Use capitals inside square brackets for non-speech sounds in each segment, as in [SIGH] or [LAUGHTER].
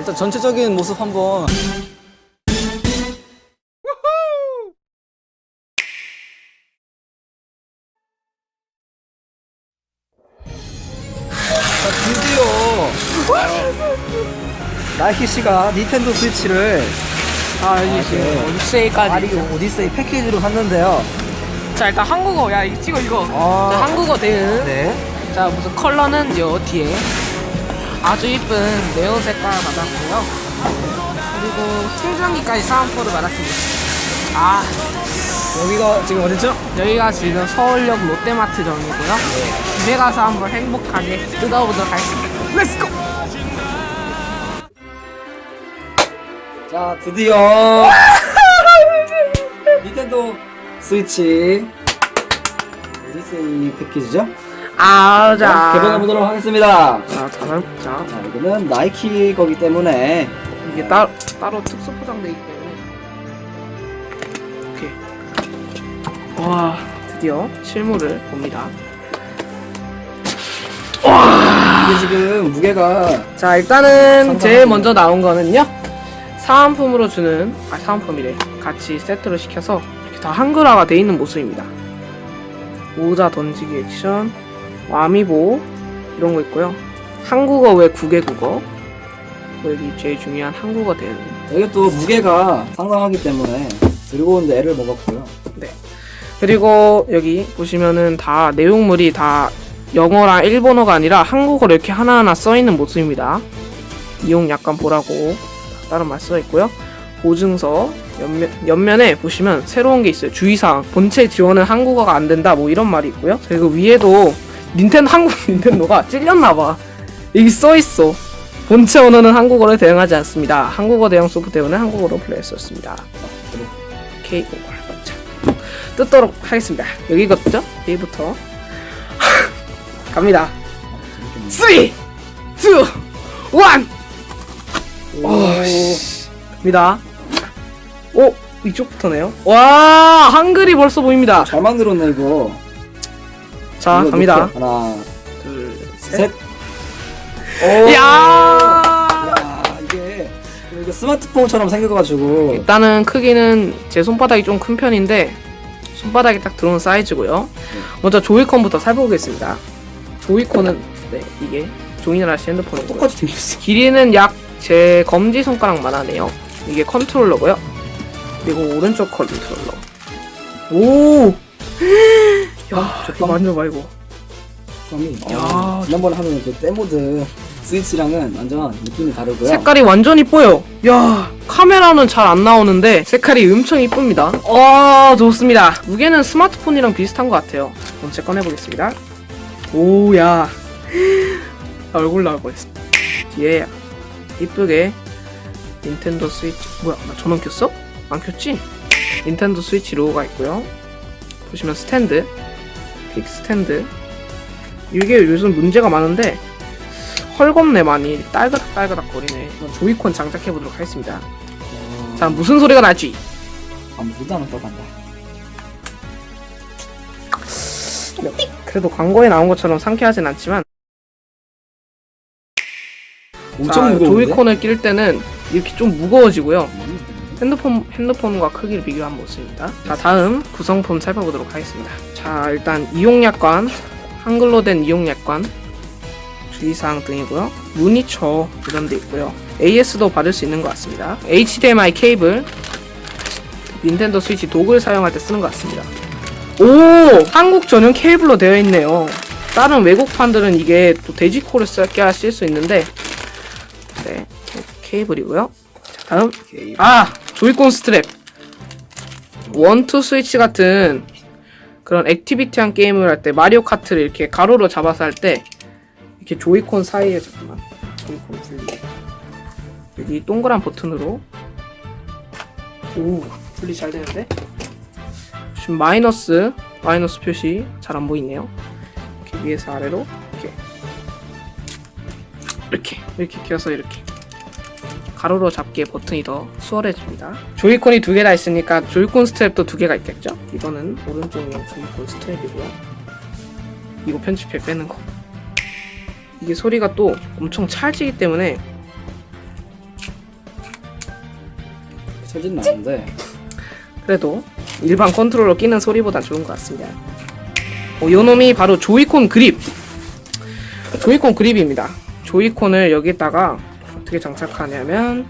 일단 전체적인 모습 한번. 나이키 씨가 닌텐도 스위치를 아 여기 지금 오디세이까지 마리오 오디세이 패키지로 샀는데요. 자 일단 한국어. 야 이거 찍어 이거. 아. 자, 한국어 대응 네. 자 무슨 컬러는 요 뒤에 아주 이쁜 네온 색깔 받았고요. 그리고 충전기까지 사은포를 받았습니다. 아. 여기가 지금 어디죠? 여기가 지금 서울역 롯데마트점이고요. 집에 가서 한번 행복하게 뜯어보도록 하겠습니다. 렛츠고 자, 드디어 [LAUGHS] 닌텐도 스위치 오디세이 패키지죠? 아 자. 개봉해 보도록 하겠습니다. 자, 자, 자, 자, 이거는 나이키 거기 때문에 이게 따, 따로 특수 포장되기 때문에. 오케이. 와 드디어 실물을 봅니다. 이게 지금 무게가 자 일단은. 제일 먼저 나온 거는요. 사은품으로 주는 아 사은품이래. 같이 세트로 시켜서 이렇게 다 한글화가 돼 있는 모습입니다. 모자 던지기 액션 와미보 이런 거 있고요 한국어 외 국외 국어 여기 제일 중요한 한국어 대응 이게 또 무게가 상당하기 때문에 들고 오는데 애를 먹었고요. 그리고 여기 보시면은 다 내용물이 다 영어랑 일본어가 아니라 한국어로 이렇게 하나하나 써 있는 모습입니다. 이용 약관 보라고 다른 말 써 있고요. 보증서 옆면, 옆면에 보시면 새로운 게 있어요. 주의사항 본체 지원은 한국어가 안 된다 뭐 이런 말이 있고요. 그리고 위에도 닌텐도 한국 닌텐도가 찔렸나봐. 여기 써 있어. 본체 언어는 한국어로 대응하지 않습니다. 한국어 대응 소프트웨어는 한국어로 플레이했었습니다. K 오걸 자 뜯도록 하겠습니다. 여기거든요. 여기부터 [LAUGHS] 갑니다. 3, 2, 1 갑니다. 오 이쪽부터네요. 와 한글이 벌써 보입니다. 잘 만들었네 이거. 자 이거 갑니다. 하나, 둘, 셋. 셋. 오. 야 야, 이게 스마트폰처럼 생겨가지고 일단은 크기는 제 손바닥이 좀 큰 편인데 손바닥이 딱 들어오는 사이즈고요. 먼저 조이콘부터 살펴보겠습니다. 조이콘은 네 이게 조이너라시 핸드폰이고요. 똑같이 생겼어. 길이는 약 제 검지 손가락만 하네요. 이게 컨트롤러고요. 그리고 오른쪽 컨트롤러. 오! [LAUGHS] 야, 이거 만져봐 이거. 감이. 야. 어, 지난번에 하는 그 데모드 스위치랑은 완전 느낌이 다르고요. 색깔이 완전 이뻐요. 야, 카메라는 잘 안 나오는데 색깔이 엄청 이쁩니다. 어, 좋습니다. 무게는 스마트폰이랑 비슷한 것 같아요. 먼저 꺼내보겠습니다. 오, 야. 얼굴 나올 뻔했어. 뒤에 이쁘게 닌텐도 스위치 뭐야 나 전원 켰어? 안 켰지? 닌텐도 스위치 로고가 있고요. 보시면 스탠드, 빅 스탠드. 이게 요즘 문제가 많은데 헐겁네 많이 딸그닥 딸그닥 거리네. 조이콘 장착해 보도록 하겠습니다. 어, 자 무슨 소리가 나지? 아무도 안 떠간다. 그래도 광고에 나온 것처럼 상쾌하진 않지만 엄청 자. 조이콘을 낄 때는 이렇게 좀 무거워지고요. 핸드폰 핸드폰과 크기를 비교한 모습입니다. 자 다음 구성품 살펴보도록 하겠습니다. 자 일단 이용약관 한글로 된 이용약관 주의사항 등이고요. 무니처 이런 데 있고요. AS도 받을 수 있는 것 같습니다. HDMI 케이블 닌텐도 스위치 도구를 사용할 때 쓰는 것 같습니다. 오 한국 전용 케이블로 되어 있네요. 다른 외국판들은 이게 또 돼지코를 쓸게 쓸수 있는데 네 케이블이고요. 자, 다음 오케이. 아 조이콘 스트랩. 원투 스위치 같은 그런 액티비티한 게임을 할 때 마리오 카트를 이렇게 가로로 잡아서 할 때 이렇게 조이콘 사이에 잠깐만 조이콘 분리 여기 동그란 버튼으로. 오 분리 잘 되는데? 지금 마이너스 마이너스 표시 잘 안 보이네요. 이렇게 위에서 아래로 이렇게. 이렇게 이렇게 켜서 이렇게 가로로 잡기에 버튼이 더 수월해집니다. 조이콘이 두 개 다 있으니까 조이콘 스트랩도 두 개가 있겠죠? 이거는 오른쪽에 조이콘 스트랩이고요. 이거 편집해 빼는 거. 이게 소리가 또 엄청 찰지기 때문에 쳐진 않는데 그래도 일반 컨트롤러 끼는 소리보단 좋은 것 같습니다. 어, 요 놈이 바로 조이콘 그립. 조이콘 그립입니다. 조이콘을 여기다가 어떻게 장착하냐면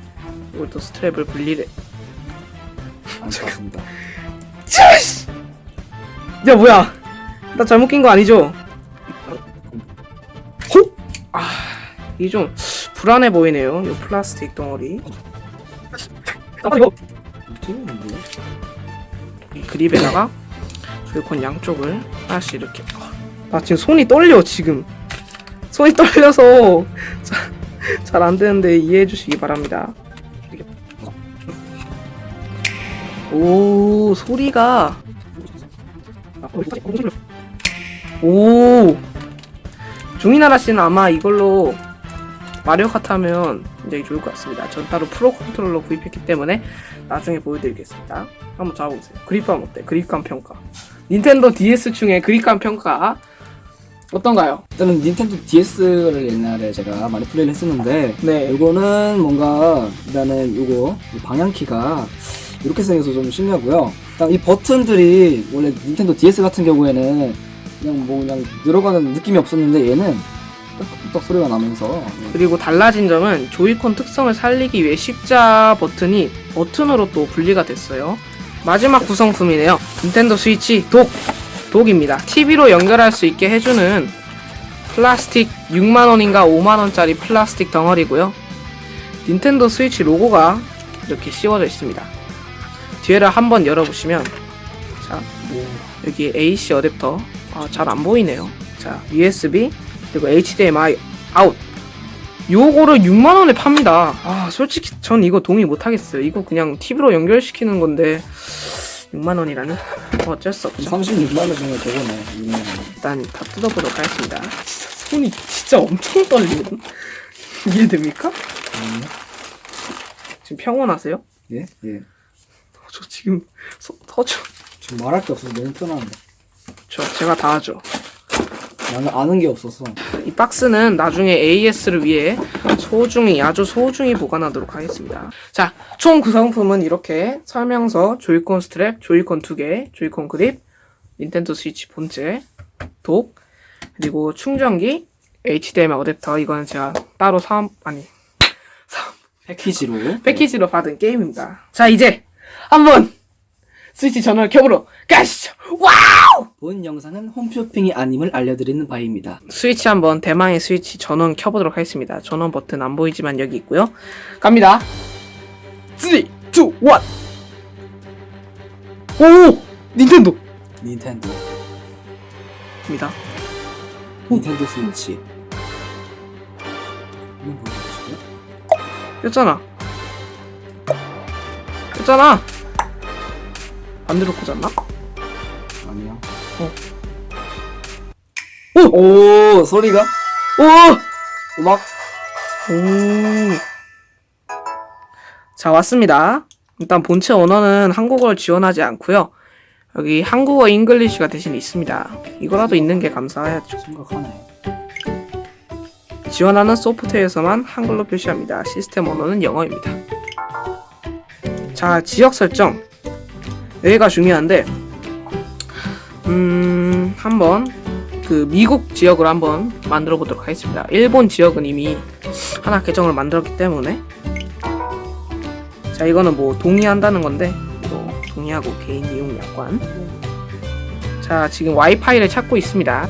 이것도 스트랩을 분리를. 안타깝습니다. 야 뭐야? 나 잘못 낀 거 아니죠? 호? 아 이게 좀 불안해 보이네요. 이 플라스틱 덩어리. 아 이거 어떻게 뭐야? 이 그립에다가 조이콘 양쪽을 하나씩 이렇게 나 지금 손이 떨려 지금 손이 떨려서 [LAUGHS] 잘 안 되는데 이해해 주시기 바랍니다. 오 소리가 오 종이나라 씨는 아마 이걸로 마리오 카트 하면 굉장히 좋을 것 같습니다. 전 따로 프로 컨트롤러 구입했기 때문에 나중에 보여드리겠습니다. 한번 잡아보세요. 그립감 어때? 그립감 평가. 닌텐도 DS 중에 그립감 평가 어떤가요? 일단은 닌텐도 DS를 옛날에 제가 많이 플레이를 했었는데 네. 이거는 뭔가 일단은 요거 이 방향키가 이렇게 생겨서 좀 신기하고요. 일단 이 버튼들이 원래 닌텐도 DS 같은 경우에는 그냥 뭐 그냥 늘어가는 느낌이 없었는데 얘는 딱딱 소리가 나면서 그리고 달라진 점은 조이콘 특성을 살리기 위해 십자 버튼이 버튼으로 또 분리가 됐어요. 마지막 구성품이네요. 닌텐도 스위치 독! 독입니다. TV로 연결할 수 있게 해주는 플라스틱 6만원인가 5만원짜리 플라스틱 덩어리고요. 닌텐도 스위치 로고가 이렇게 씌워져 있습니다. 뒤에를 한번 열어보시면 자 여기 AC 어댑터 아, 잘 안 보이네요. 자 USB 그리고 HDMI 아웃 요거를 6만원에 팝니다. 아, 솔직히 전 이거 동의 못하겠어요. 이거 그냥 TV로 연결시키는 건데, 6만원이라니? 어쩔 수 없죠. 36만 원 정도 되고네. 이거는. 일단 다 뜯어보도록 하겠습니다. 진짜 손이 진짜 엄청 떨리거든? 이해됩니까? 음. 지금 평온하세요? 예? 예. 저 지금 서, 터져. 지금 말할 게 없어서 너무 편한데. 저, 제가 다 하죠. 나는 아는 게 없어서. 이 박스는 나중에 AS를 위해 소중히 아주 소중히 보관하도록 하겠습니다. 자, 총 구성품은 이렇게 설명서, 조이콘 스트랩, 조이콘 2개, 조이콘 그립, 닌텐도 스위치 본체, 독, 그리고 충전기, HDMI 어댑터 이거는 제가 따로 사업 아니 패키지로. [LAUGHS] 패키지로 받은 게임입니다. 자, 이제 한번 스위치 전원을 켜보러 가시죠. 와! 본 영상은 홈쇼핑이 아님을 알려드리는 바입니다. 스위치 한번 대망의 스위치 전원 켜보도록 하겠습니다. 전원 버튼 안 보이지만 여기 있고요. 갑니다. 3, 2, 1. 오! 닌텐도! 닌텐도. 입니다. 닌텐도 스위치. 한번 보여주시고요. 꼈잖아. 꼈잖아. 반대로 꽂았나? 아니요. 오! 오, 소리가? 오! 음악? 오. 자, 왔습니다. 일단 본체 언어는 한국어를 지원하지 않고요. 여기 한국어 잉글리시가 대신 있습니다. 이거라도 있는 게 감사하죠. 심각하네. 지원하는 소프트웨어에서만 한글로 표시합니다. 시스템 언어는 영어입니다. 자, 지역 설정. 여기가 중요한데, 음, 한번 그 미국 지역으로 한번 만들어 보도록 하겠습니다. 일본 지역은 이미 하나 계정을 만들었기 때문에. 자, 이거는 뭐 동의한다는 건데, 뭐 동의하고 개인 이용 약관. 자, 지금 와이파이를 찾고 있습니다.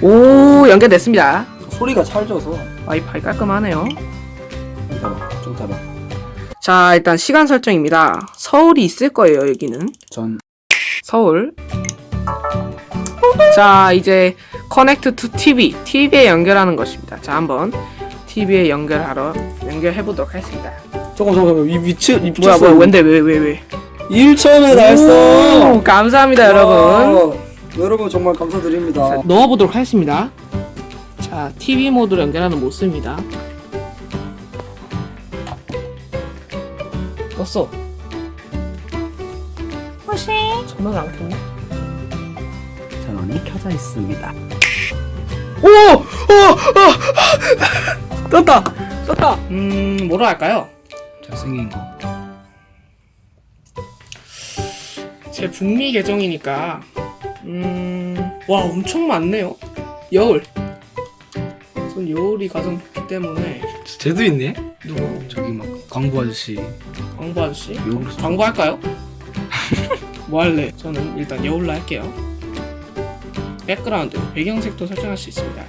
오, 연결됐습니다. 소리가 찰져서. 와이파이 깔끔하네요. 잠깐만, 좀 타봐. 자, 일단 시간 설정입니다. 서울이 있을 거예요, 여기는. 전, 서울. 자, 이제 커넥트 투 TV, TV에 연결하는 것입니다. 자, 한번 TV에 연결하러 연결해 보도록 하겠습니다. 잠깐, 잠깐, 이 미치, 이 뭐야, 뭐야, 왠데 왜, 왜, 왜? 1천에 달성! 오, 감사합니다, 여러분. 와, 여러분 정말 감사드립니다. 자, 넣어보도록 하겠습니다. 자, TV 모드로 연결하는 모습입니다. 떴어. 혹시 전원 안 켰나? 전원이 켜져 있습니다. 오! 오! 오! 떴다! 떴다. 음, 뭐라 할까요? 잘생긴 거. 제 북미 계정이니까 음, 와 엄청 많네요. 여울. 전 여울이 가장 좋기 때문에 쟤도 있네. 누구? 저기 막 광고 아저씨. 광고 아저씨? 여기로 광고 할까요? [LAUGHS] 뭐 할래? 저는 일단 여울로 할게요. 백그라운드 배경색도 설정할 수 있습니다.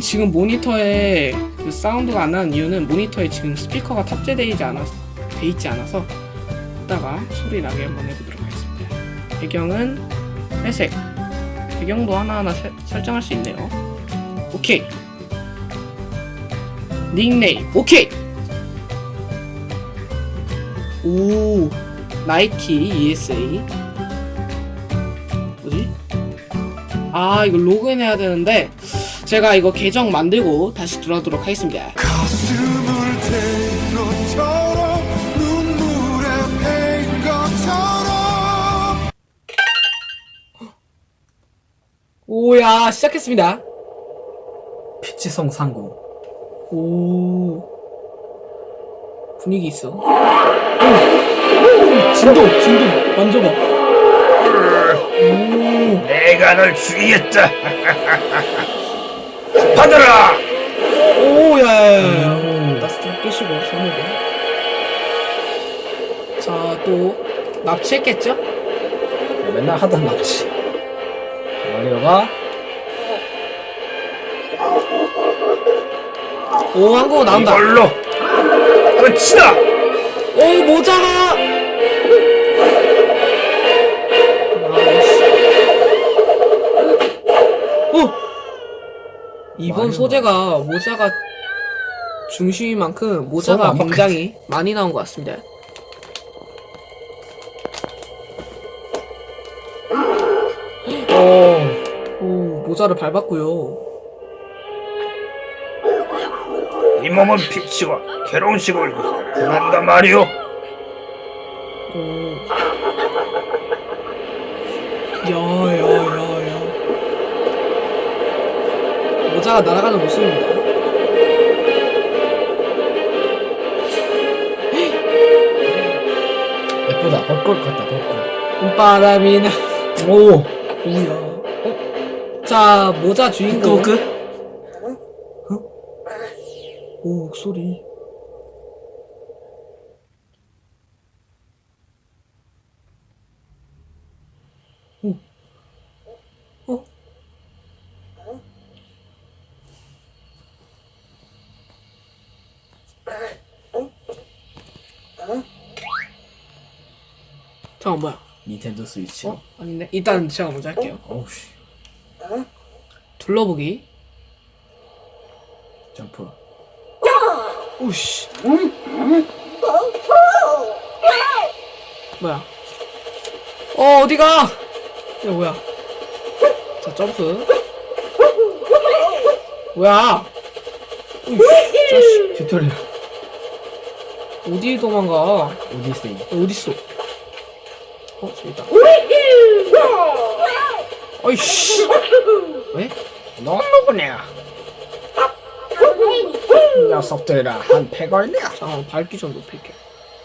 지금 모니터에 그 사운드가 안 나는 이유는 모니터에 지금 스피커가 탑재되어 있지 않아서 돼 있지 않아서 이따가 소리 나게 한번 해보도록 하겠습니다. 배경은 회색. 배경도 하나하나 세- 설정할 수 있네요. 오케이. 닉네임 오케이. 오 나이키 ESA 뭐지? 아 이거 로그인 해야 되는데 제가 이거 계정 만들고 다시 들어오도록 하겠습니다. 오야 시작했습니다. 피치성 상고. 오 분위기 있어. 오, 진동 진동 만져봐. 오. 내가 널 죽이겠다. [LAUGHS] 받아라. 오 야 야야. 나스트 끄시고 손목에 자 또 납치했겠죠? 맨날 하던 납치. 마리오가? 오 한국어 나온다. 이걸로 끝이다. 오 모자가. 아이씨 오 이번 소재가 모자가 중심인 만큼 모자가 굉장히 많이 나온 것 같습니다. 오, 오 모자를 밟았고요 이 몸은 피치와 괴로운 시골 구한다 말이오. 오. 야 야 야 야 모자가 날아가는 모습입니다 예쁘다. 벚꽃 같다. 벚꽃. 바람이 나 오. 뭐야 어? 자 모자 주인공 그 목소리 오. 어? 잠깐 뭐야? 닌텐도 스위치. 어? 아닌데? 일단 제가 먼저 할게요. 어우 씨. 둘러보기. 점프. 오씨. 뭐야? 어 어디가? 이거 뭐야? 자 점프. 뭐야? 오이 자식 튜토리얼. 어디 도망가? 오디세이. 어디 있어? 어 저기 있다. 어이씨. 왜? 넌 누구냐? 녀석들아 한 패걸냐? 잠깐 밝기 좀 높일게.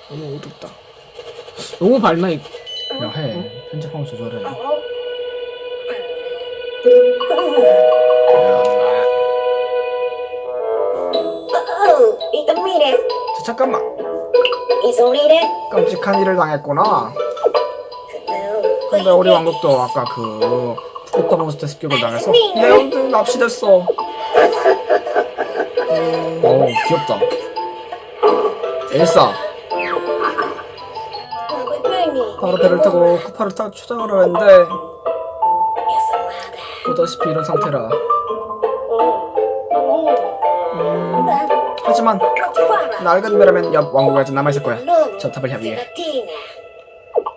너무 어둡다. 너무 밝나 이. 야해 편집하면 조절해. Mires, 자, 잠깐만. 깜찍한 일을 당했구나. 근데 우리 왕국도 아까 그 푸꾸타 몬스터 습격을 당해서 레온드 납치됐어. 오 귀엽다. 엘사 바로 배를 타고 쿠파를 타 초장을 하는데 보다시피 이런 상태라. 음, 하지만 낡은 배라면 옆 왕국에 남아 있을 거야. 전탑을 향해.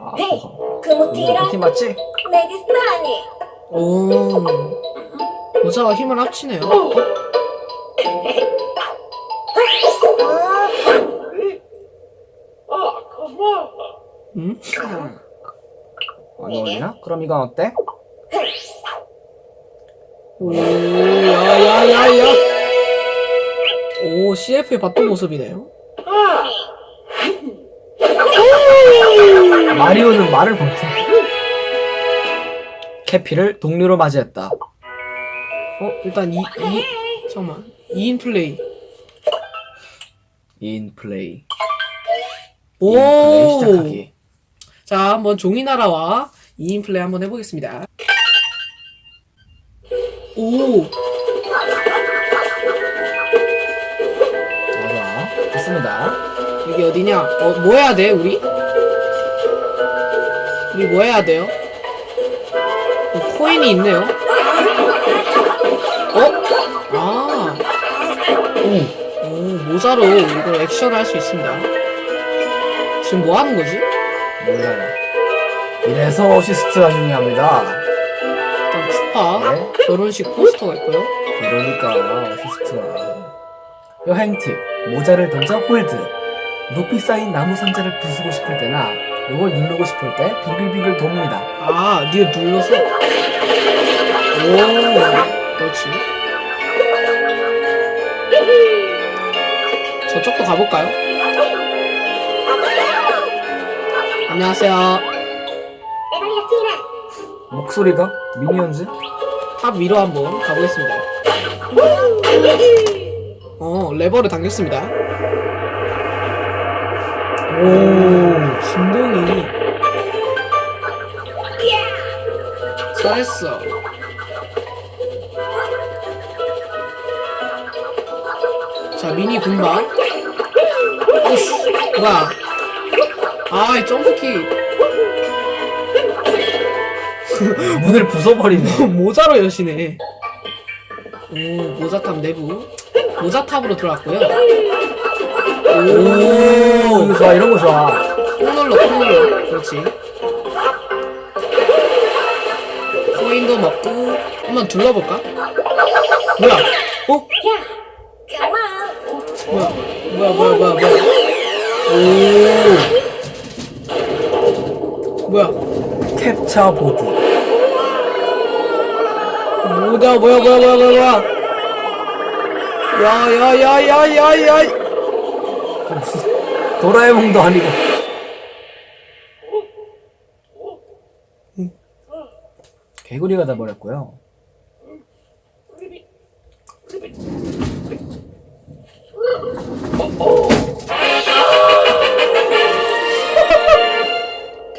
아, 팀 맞지? 오. 모자가 힘을 합치네요. [LAUGHS] 음? 안 어울리나? 그럼 이건 어때? 오, 야, 야, 야, 야. 오, 오, CF에 봤던 모습이네요. 마리오는 말을 못해. 캐피를 동료로 맞이했다. 어, 일단 이, 이, 잠깐만. 2인 플레이. 인 플레이. 오! 플레이 시작하기. 자, 한번 종이나라와 2인 플레이 한번 해보겠습니다. 오! 좋아, 좋습니다. 여기 어디냐? 어, 뭐 해야 돼, 우리? 우리 뭐 해야 돼요? 어, 코인이 있네요. 어? 아. 오. 오, 모자로 이거 액션을 할 수 있습니다. 지금 뭐 하는 거지? 몰라요. 이래서 어시스트가 중요합니다. 일단 쿠파, 네. 결혼식 포스터가 있고요. 그러니까 어시스트가. 여행 팁. 모자를 던져 홀드. 높이 쌓인 나무 상자를 부수고 싶을 때나 이걸 누르고 싶을 때 빙글빙글 돕니다. 아, 니가 눌러서. 오, 그렇지. 저쪽도 가볼까요? 안녕하세요. 목소리가 미니언즈? 탑 위로 한번 가보겠습니다. 어, 레버를 당겼습니다. 오, 진동이. 잘했어. 자, 미니 군방. 뭐야. 아, 이 점프키. 문을 부숴버리네. 모자로 여시네. 오, 모자탑 내부. 모자탑으로 들어왔고요. 오, 이거 좋아, 이런 거 좋아. 꾹 눌러. 그렇지. 코인도 먹고, 한번 둘러볼까? 뭐야? 어? Come on. 뭐야? 뭐야, 뭐야, 뭐야, 뭐야. 오. 뭐야? 캡처 보드. 뭐다, 뭐야, 뭐야, 뭐야, 뭐야, 뭐야. 야, 야, 야, 야, 야, 야. 도라에몽도 아니고. 개구리가 다 버렸고요.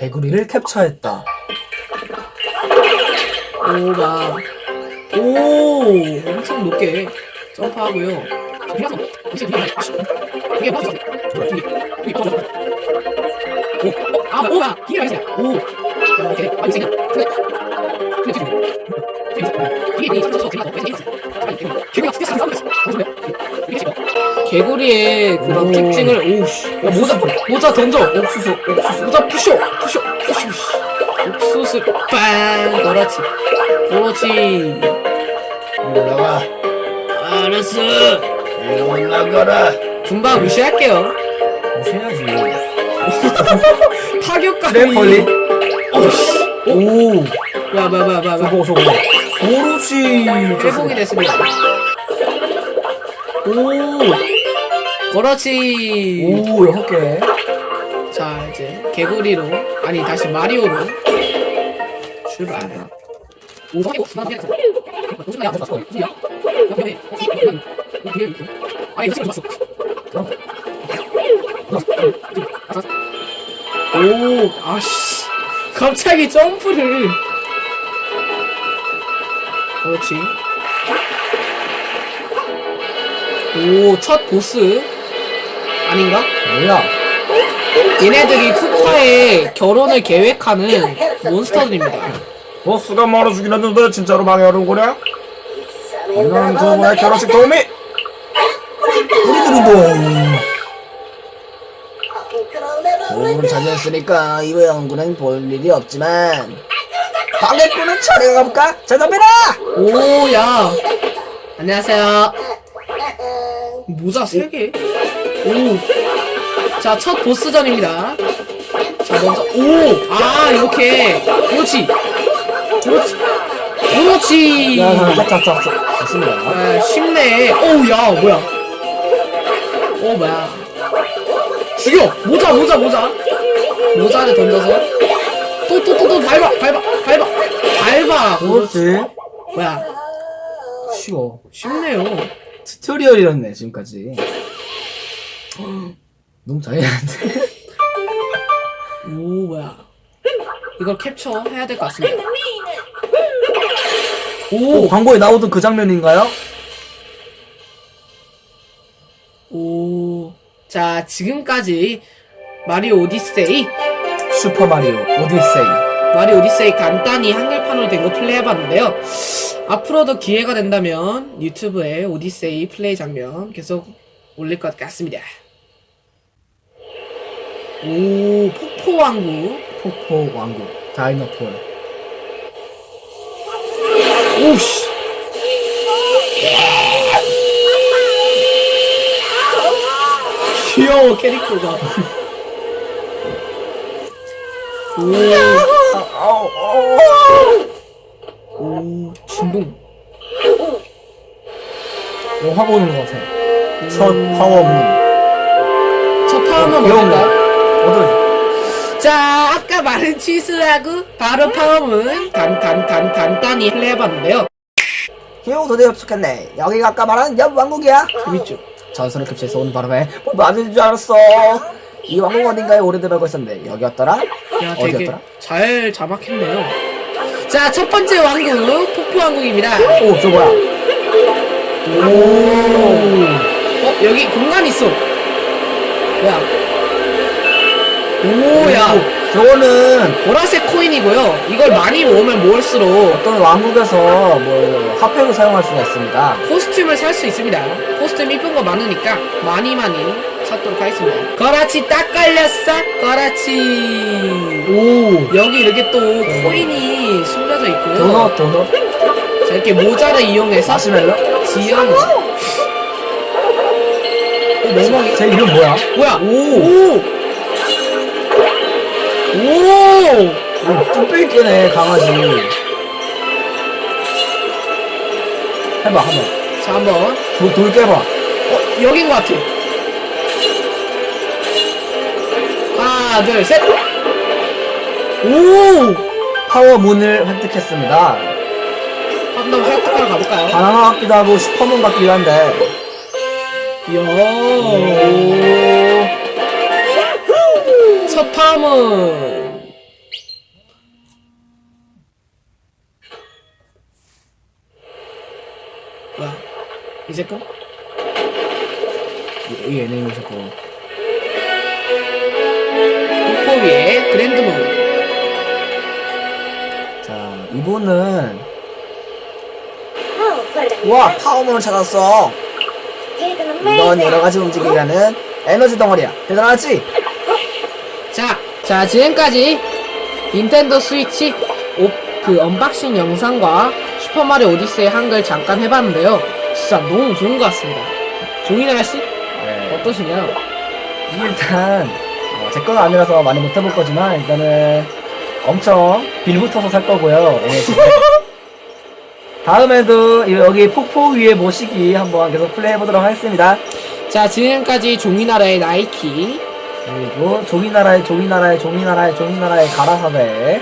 개구리를 캡처했다. 오가 오 엄청 높게 점프하고요. 아 오가 기가 있어요. 오 이렇게 많이 생겨. 개구리 의 그런 오. 특징을 오우씨 야, 모자 모자 던져 옥수수 옥수수 모자 부셔 부셔 부셔 옥수수 빵 그렇지 그렇지 올라가. 알았어 올라가라. 금방 무시할게요 무시해야지. [LAUGHS] 타격감이 트램펄린. 어씨 오. 야야야야야 저거 저거. 그렇지. 회복이 됐습니다 오 그렇지. 오 여섯 개. 자 이제 개구리로 아니 다시 마리오로 출발. 오 아씨. 갑자기 점프를. 그렇지. 오 첫 보스 아닌가? 뭐야? 얘네들이 쿠파의 결혼을 계획하는 몬스터들입니다. 보스가 말아주긴 했는데 진짜로 망해오는 거냐? 이런 두 분의 결혼식 도우미! 우리들도 오늘 차지했으니까 이번 연구는 볼 일이 없지만 방해꾼은 처리가 가볼까? 대답해라! 오야 안녕하세요. 모자 세 개. 오. 자 첫 보스전입니다. 자 먼저 오 아 이렇게 그렇지 그렇지 그렇지. 야자자자 됐습니다. 아 쉽네. 오야 뭐야? 오 뭐야 죽여 모자 모자 모자 모자를 던져서 또 또 또 또 밟아 밟아 밟아 밟아 그렇지. 뭐야 쉬워. 쉽네요 튜토리얼이었네 지금까지. 너무 잘해야는데. 오 뭐야 이걸 캡처 해야 될 것 같습니다 오 광고에 나오던 그 장면인가요? 오. 자, 지금까지 마리오 오디세이, 슈퍼 마리오 오디세이. 마리오 오디세이 간단히 한글판으로 된 거 플레이 해봤는데요. 앞으로도 기회가 된다면 유튜브에 오디세이 플레이 장면 계속 올릴 것 같습니다. 오, 폭포왕국. 폭포 왕국 다이너폴. 오씨. 귀여워, 캐릭터가. 오. 오, 진동. 영화 보는 것 같아. 첫 파워문. 첫 거. 뭔가? 어떤 자, 아까 말한 취소하고 바로 파워문 간, 간, 간, 간단히 플레이해봤는데요. 휴 드디어 도착했네 여기가 아까 말한 옆 왕국이야 재밌죠? 전설의 급체에서 온 바람에 뭐 맞은 줄 알았어 이 왕국 어딘가에 오래되고 있었는데 여기였더라? 야, 되게 어디였더라? 잘 자막했네요. 자, 첫 번째 왕국, 폭포 왕국입니다. 오 저 뭐야 어, 여기 공간 있어. 야. 오, 야. 저거는 보라색 코인이고요. 이걸 많이 모으면 모을수록 어떤 왕국에서 뭐 화폐로 사용할 수가 있습니다 코스튬을 살 수 있습니다. 코스튬 이쁜 거 많으니까 많이 많이 찾도록 하겠습니다. 거라치 딱 걸렸어. 거라치. 오 여기 이렇게 또 코인이 숨겨져 있고요. 도넛 도넛 자, 이렇게 모자를 이용해서 마시멜로 지형을. 어, 멍멍이. 제 이름 뭐야? 뭐야? 오! 오! 오 뚝배기 깨네 강아지 해봐 한 번 자, 한번. 돌, 돌 깨봐 어, 여긴 것 같아. 하나, 둘, 셋! 오! 파워문을 획득했습니다 한번 획득하러 가볼까요? 바나나 같기도 하고 슈퍼문 같기도 한데 이야. 첫 파문. 뭐야? 이제 끝? 이 애니메이션 거 폭포 위에 그랜드문. 자, 이분은 Oh, por la 와 파워문을 찾았어. 이건 mesa. 여러 가지 움직이게 하는 에너지 덩어리야. 대단하지? 자, 자 지금까지 닌텐도 스위치 오, 그 언박싱 영상과 슈퍼마리오 오디세이 한글 잠깐 해봤는데요. 진짜 너무 좋은 것 같습니다. 종이나라 씨 네. 어떠시나요? 일단 어, 제 건 아니라서 많이 못 해볼 거지만 일단은 엄청 빌붙어서 살 거고요. 에너지. [LAUGHS] 다음에도 이- 여기 폭포 위에 모시기 한번 계속 플레이 해보도록 하겠습니다. 자 지금까지 종이나라의 나이키 그리고 종이나라의 종이나라의 종이나라의 종이나라의 가라사대.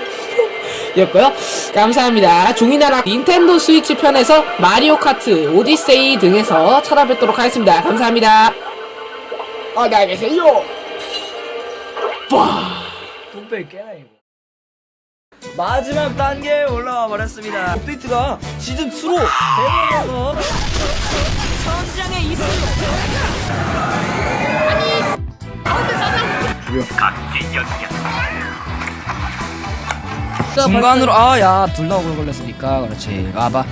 [LAUGHS] 였고요. 감사합니다. 종이나라 닌텐도 스위치 편에서 마리오 카트, 오디세이 등에서 찾아뵙도록 하겠습니다. 감사합니다. 안녕히 계세요. 이거. 마지막 단계에 올라와 버렸습니다. 업데이트가 시즌 2로 대본에 서 중간으로 아 야 둘 다 오글 걸렸으니까. 그렇지. 와봐